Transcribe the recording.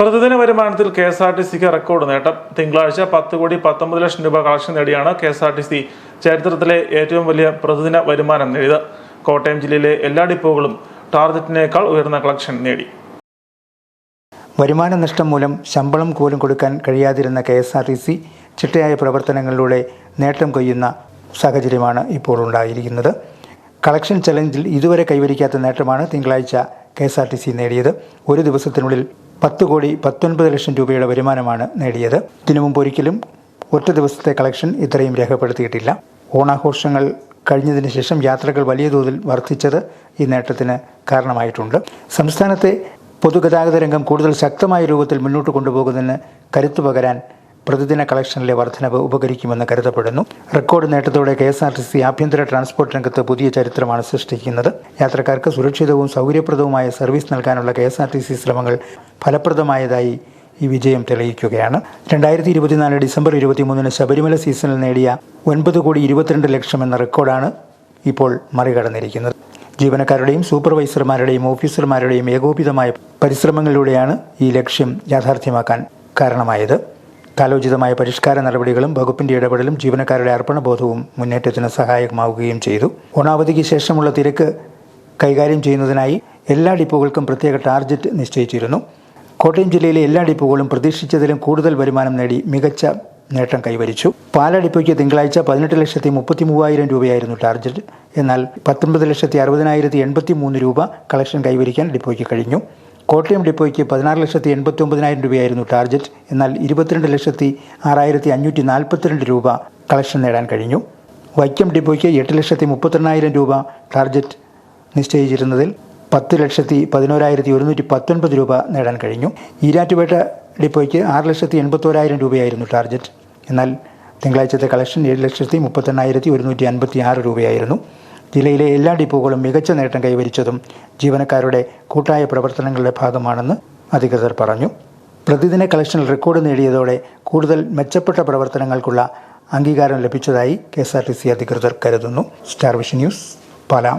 പ്രതിദിന വരുമാനത്തിൽ K S R T സിക്ക് റെക്കോർഡ് നേട്ടം. തിങ്കളാഴ്ച പത്ത് കോടി പത്തൊമ്പത് ലക്ഷം രൂപ കളക്ഷൻ നേടിയാണ് K S R T C ചരിത്രത്തിലെ ഏറ്റവും വലിയ പ്രതിദിന വരുമാനം നേടിയത്. കോട്ടയം ജില്ലയിലെ എല്ലാ ഡിപ്പോകളും ടാർഗറ്റിനേക്കാൾ ഉയർന്ന കളക്ഷൻ നേടി. വരുമാന നഷ്ടം മൂലം ശമ്പളം പോലും കൊടുക്കാൻ കഴിയാതിരുന്ന K S R T C ചിട്ടയായ പ്രവർത്തനങ്ങളിലൂടെ നേട്ടം കൊയ്യുന്ന സാഹചര്യമാണ് ഇപ്പോൾ ഉണ്ടായിരിക്കുന്നത്. കളക്ഷൻ ചലഞ്ചിൽ ഇതുവരെ കൈവരിക്കാത്ത നേട്ടമാണ് തിങ്കളാഴ്ച K S R T C നേടിയത്. ഒരു ദിവസത്തിനുള്ളിൽ പത്ത് കോടി പത്തൊൻപത് ലക്ഷം രൂപയുടെ വരുമാനമാണ് നേടിയത്. ഇതിനു മുമ്പ് ഒരിക്കലും ഒറ്റ ദിവസത്തെ കളക്ഷൻ ഇത്രയും രേഖപ്പെടുത്തിയിട്ടില്ല. ഓണാഘോഷങ്ങൾ കഴിഞ്ഞതിന് ശേഷം യാത്രകൾ വലിയ തോതിൽ വർദ്ധിച്ചത് ഈ നേട്ടത്തിന് കാരണമായിട്ടുണ്ട്. സംസ്ഥാനത്തെ പൊതുഗതാഗത രംഗം കൂടുതൽ ശക്തമായ രൂപത്തിൽ മുന്നോട്ട് കൊണ്ടുപോകുന്നതിന് കരുത്തു പകരാൻ പ്രതിദിന കളക്ഷനിലെ വർധനവ് ഉപകരിക്കുമെന്ന് കരുതപ്പെടുന്നു. Record നേട്ടത്തോടെ K S R T C ആഭ്യന്തര ട്രാൻസ്പോർട്ട് രംഗത്ത് പുതിയ ചരിത്രമാണ് സൃഷ്ടിക്കുന്നത്. യാത്രക്കാർക്ക് സുരക്ഷിതവും സൗകര്യപ്രദവുമായ സർവീസ് നൽകാനുള്ള K S R T C ശ്രമങ്ങൾ ഫലപ്രദമായതായി ഈ വിജയം തെളിയിക്കുകയാണ്. രണ്ടായിരത്തി ഇരുപത്തിനാല് ഡിസംബർ ഇരുപത്തിമൂന്നിന് ശബരിമല സീസണിൽ നേടിയ ഒൻപത് കോടി ഇരുപത്തിരണ്ട് ലക്ഷം എന്ന റെക്കോർഡാണ് ഇപ്പോൾ മറികടന്നിരിക്കുന്നത്. ജീവനക്കാരുടെയും സൂപ്പർവൈസർമാരുടെയും ഓഫീസർമാരുടെയും ഏകോപിതമായ പരിശ്രമങ്ങളിലൂടെയാണ് ഈ ലക്ഷ്യം യാഥാർത്ഥ്യമാക്കാൻ കാരണമായത്. കാലോചിതമായ പരിഷ്കാര നടപടികളും വകുപ്പിന്റെ ഇടപെടലും ജീവനക്കാരുടെ അർപ്പണബോധവും മുന്നേറ്റത്തിന് സഹായകമാവുകയും ചെയ്തു. ഓണാവധിക്ക് ശേഷമുള്ള തിരക്ക് കൈകാര്യം ചെയ്യുന്നതിനായി എല്ലാ ഡിപ്പോകൾക്കും പ്രത്യേക ടാർജറ്റ് നിശ്ചയിച്ചിരുന്നു. കോട്ടയം ജില്ലയിലെ എല്ലാ ഡിപ്പോകളും പ്രതീക്ഷിച്ചതിലും കൂടുതൽ വരുമാനം നേടി മികച്ച നേട്ടം കൈവരിച്ചു. പാലാ ഡിപ്പോയ്ക്ക് തിങ്കളാഴ്ച പതിനെട്ട് ലക്ഷത്തി മുപ്പത്തി മൂവായിരം രൂപയായിരുന്നു ടാർജറ്റ്. എന്നാൽ പത്തൊൻപത് ലക്ഷത്തി അറുപതിനായിരത്തി എൺപത്തി മൂന്ന് രൂപ കളക്ഷൻ കൈവരിക്കാൻ ഡിപ്പോയ്ക്ക് കഴിഞ്ഞു. കോട്ടയം ഡിപ്പോയ്ക്ക് പതിനാറ് ലക്ഷത്തി എൺപത്തി ഒമ്പതിനായിരം രൂപയായിരുന്നു ടാർജറ്റ്. എന്നാൽ ഇരുപത്തിരണ്ട് ലക്ഷത്തി ആറായിരത്തി അഞ്ഞൂറ്റി നാൽപ്പത്തിരണ്ട് രൂപ കളക്ഷൻ നേടാൻ കഴിഞ്ഞു. വൈക്കം ഡിപ്പോയ്ക്ക് എട്ട് ലക്ഷത്തി മുപ്പത്തെണ്ണായിരം രൂപ ടാർജറ്റ് നിശ്ചയിച്ചിരുന്നതിൽ പത്ത് ലക്ഷത്തി പതിനോരായിരത്തി ഒരുന്നൂറ്റി പത്തൊൻപത് രൂപ നേടാൻ കഴിഞ്ഞു. ഈരാറ്റുപേട്ട ഡിപ്പോയ്ക്ക് ആറ് ലക്ഷത്തി എൺപത്തോരായിരം രൂപയായിരുന്നു ടാർജറ്റ്. എന്നാൽ തിങ്കളാഴ്ചത്തെ കളക്ഷൻ ഏഴ് ലക്ഷത്തി മുപ്പത്തെണ്ണായിരത്തി ഒരുന്നൂറ്റി അൻപത്തി ആറ് രൂപയായിരുന്നു. ജില്ലയിലെ എല്ലാ ഡിപ്പോകളും മികച്ച നേട്ടം കൈവരിച്ചതും ജീവനക്കാരുടെ കൂട്ടായ പ്രവർത്തനങ്ങളുടെ ഭാഗമാണെന്ന് അധികൃതർ പറഞ്ഞു. പ്രതിദിന കളക്ഷൻ റെക്കോർഡ് നേടിയതോടെ കൂടുതൽ മെച്ചപ്പെട്ട പ്രവർത്തനങ്ങൾക്കുള്ള അംഗീകാരം ലഭിച്ചതായി K S R T C അധികൃതർ കരുതുന്നു. Star vision news പാലാം.